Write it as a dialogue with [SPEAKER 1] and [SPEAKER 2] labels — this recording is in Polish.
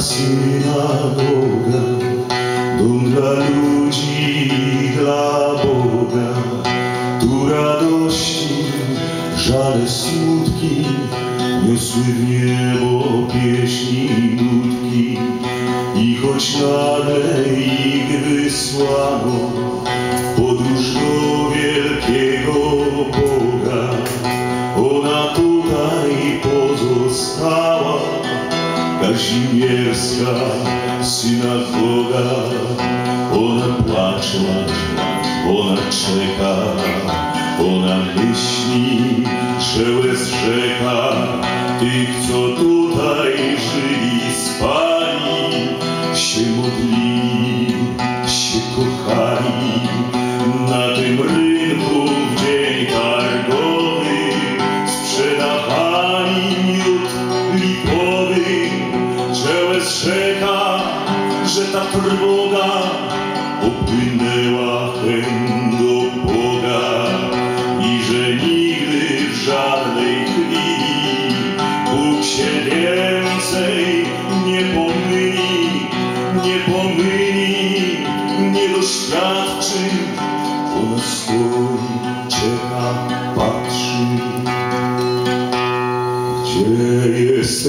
[SPEAKER 1] synagoga, dom dla ludzi, dla Boga. Tu radości, żale, smutki, niosły w niebo pieśni i nutki. I choć nagle ich wysłano w podróż do wielkiego Boga, ona tutaj pozostała, Kazimierska synagoga. Ona płacze, ona czeka, ona myśli, że łez rzeka tych, co tutaj żyli, spali, się modlili, rzeka, że ta trwoga opłynęła chęt do Boga i że nigdy w żadnej chwili Bóg się więcej nie pomyli, nie pomyli, nie doświadczy, ona stoi, czeka, patrzy. Gdzie jest